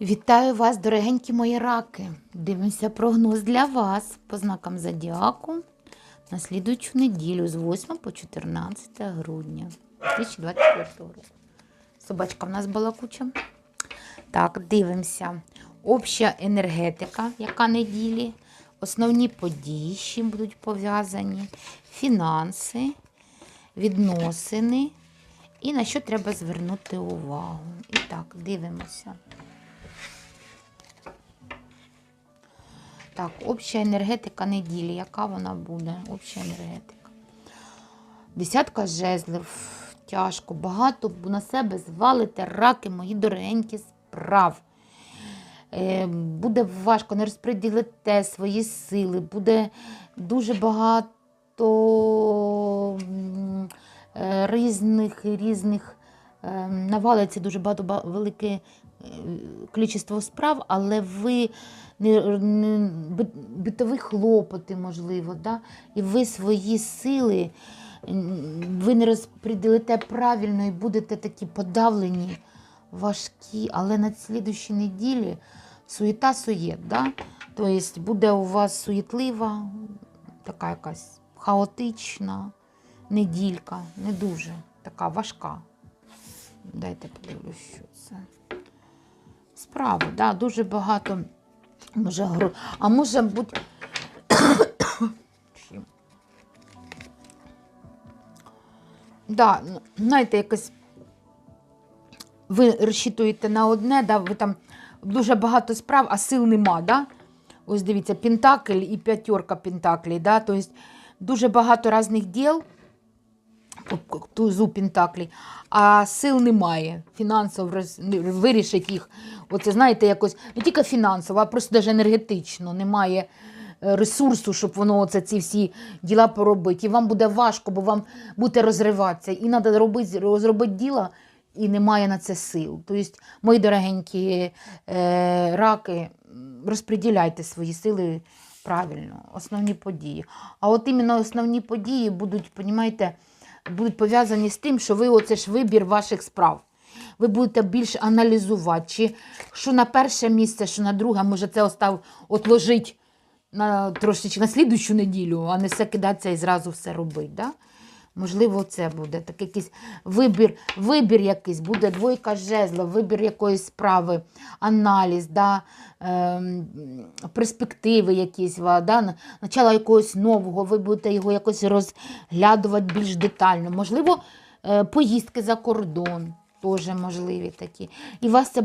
Вітаю вас, дорогенькі мої раки. Дивимося прогноз для вас по знакам Зодіаку на слідуючу неділю з 8 по 14 грудня 2024 року. Собачка в нас балакуча. Так, дивимося. Обща енергетика, яка неділі, основні події, з чим будуть пов'язані, фінанси, відносини і на що треба звернути увагу. І так, дивимося. Так, обща енергетика неділі. Яка вона буде? Обща енергетика. Десятка жезлів. Тяжко. Багато на себе звалите раки, мої дорогенькі справ. Е, Буде важко, не розподілите свої сили, буде дуже багато е, різних різних навалиться дуже багато велике е, кількість справ, але ви битові хлопоти, можливо, да? і ви свої сили ви не розподілите правильно і будете такі подавлені, важкі, але на слідущій неділі суєта суєт, да? тобто буде у вас суєтлива, така якась хаотична неділька, не дуже така важка. Дайте подивлюсь, що це. Справа, да, дуже багато. Може, гру... А може бути. Да, знаєте, якось ви розчитуєте на одне, да, ви там дуже багато справ, а сил нема. Да? Ось дивіться, пентакль і п'ятерка пентаклей. Да? Тобто дуже багато різних діл, тузу пентаклей, а сил немає. Фінансово роз- вирішити їх. Оце, знаєте, якось не тільки фінансово, а просто навіть енергетично. Немає е, ресурсу, щоб воно оце ці всі діла поробити. І вам буде важко, бо вам буде розриватися. І треба робити, розробити діла, і немає на це сил. Тобто, мої дорогенькі е, раки, розподіляйте свої сили правильно, основні події. А от іменно основні події будуть, понімаєте, будуть пов'язані з тим, що ви оце ж вибір ваших справ. Ви будете більш аналізувати, чи що на перше місце, що на друге, може це остав отложить на трошечки на слідущу неділю, а не все кидатися і зразу все робити. Да? Можливо, це буде так якийсь вибір, вибір якийсь, буде двойка жезла, вибір якоїсь справи, аналіз, да, ем, перспективи якісь, да, начало якогось нового, ви будете його якось розглядувати більш детально. Можливо, е, поїздки за кордон теж можливі такі. І вас це буде